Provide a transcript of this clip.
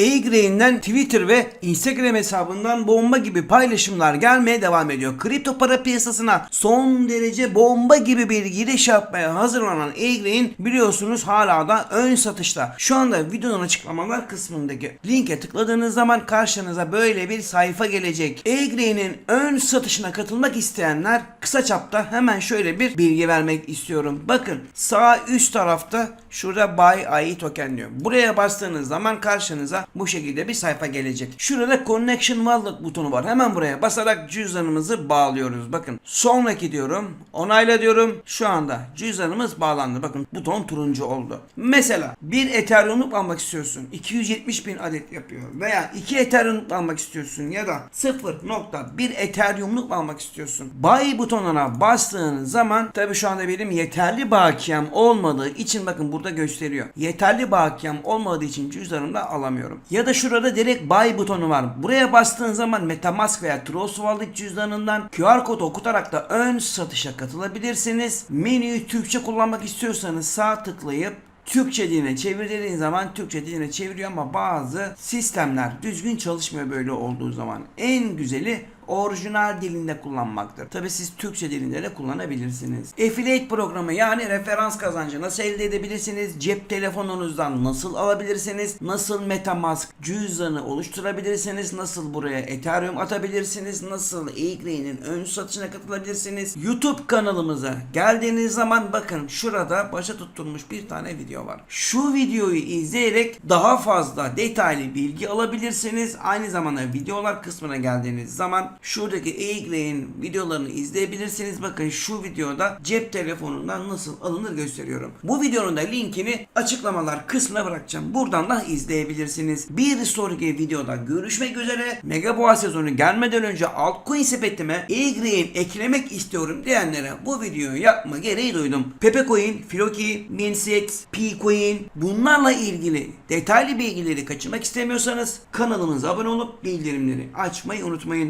A-Grain'den Twitter ve Instagram hesabından bomba gibi paylaşımlar gelmeye devam ediyor. Kripto para piyasasına son derece bomba gibi bir giriş yapmaya hazırlanan A-Grain biliyorsunuz hala da ön satışta. Şu anda videonun açıklamalar kısmındaki linke tıkladığınız zaman karşınıza böyle bir sayfa gelecek. A-Grain'in ön satışına katılmak isteyenler kısa çapta hemen şöyle bir bilgi vermek istiyorum. Bakın sağ üst tarafta şurada Buy AI token diyor. Buraya bastığınız zaman karşınıza bu şekilde bir sayfa gelecek. Şurada Connection Wallet butonu var. Hemen buraya basarak cüzdanımızı bağlıyoruz. Bakın sonraki diyorum. Onayla diyorum. Şu anda cüzdanımız bağlandı. Bakın buton turuncu oldu. Mesela bir Ethereum'luk almak istiyorsun. 270 bin adet yapıyor. Veya 2 Ethereum'luk almak istiyorsun. Ya da 0.1 Ethereum'luk almak istiyorsun. Buy butonuna bastığınız zaman tabi şu anda benim yeterli bakiyem olmadığı için bakın burada gösteriyor. Yeterli bakiyem olmadığı için cüzdanımda alamıyorum. Ya da şurada direkt buy butonu var. Buraya bastığın zaman Metamask veya Trust Wallet cüzdanından QR kodu okutarak da ön satışa katılabilirsiniz. Menüyü Türkçe kullanmak istiyorsanız sağ tıklayıp Türkçe diline çevirdiğiniz zaman Türkçe diline çeviriyor ama bazı sistemler düzgün çalışmıyor böyle olduğu zaman. En güzeli orijinal dilinde kullanmaktır. Tabi siz Türkçe dilinde de kullanabilirsiniz. Affiliate programı yani referans kazancı nasıl elde edebilirsiniz? Cep telefonunuzdan nasıl alabilirsiniz? Nasıl Metamask cüzdanı oluşturabilirsiniz? Nasıl buraya Ethereum atabilirsiniz? Nasıl e-Green'in ön satışına katılabilirsiniz? YouTube kanalımıza geldiğiniz zaman bakın şurada başa tutturmuş bir tane video var. Şu videoyu izleyerek daha fazla detaylı bilgi alabilirsiniz. Aynı zamanda videolar kısmına geldiğiniz zaman şuradaki e-Green videolarını izleyebilirsiniz. Bakın şu videoda cep telefonundan nasıl alınır gösteriyorum. Bu videonun da linkini açıklamalar kısmına bırakacağım. Buradan da izleyebilirsiniz. Bir sonraki videoda görüşmek üzere. Mega Boğa sezonu gelmeden önce altcoin sepetime e-Green eklemek istiyorum diyenlere bu videoyu yapma gereği duydum. Pepe Coin, Floki, Minsex, P-Coin bunlarla ilgili detaylı bilgileri kaçırmak istemiyorsanız kanalımıza abone olup bildirimleri açmayı unutmayın.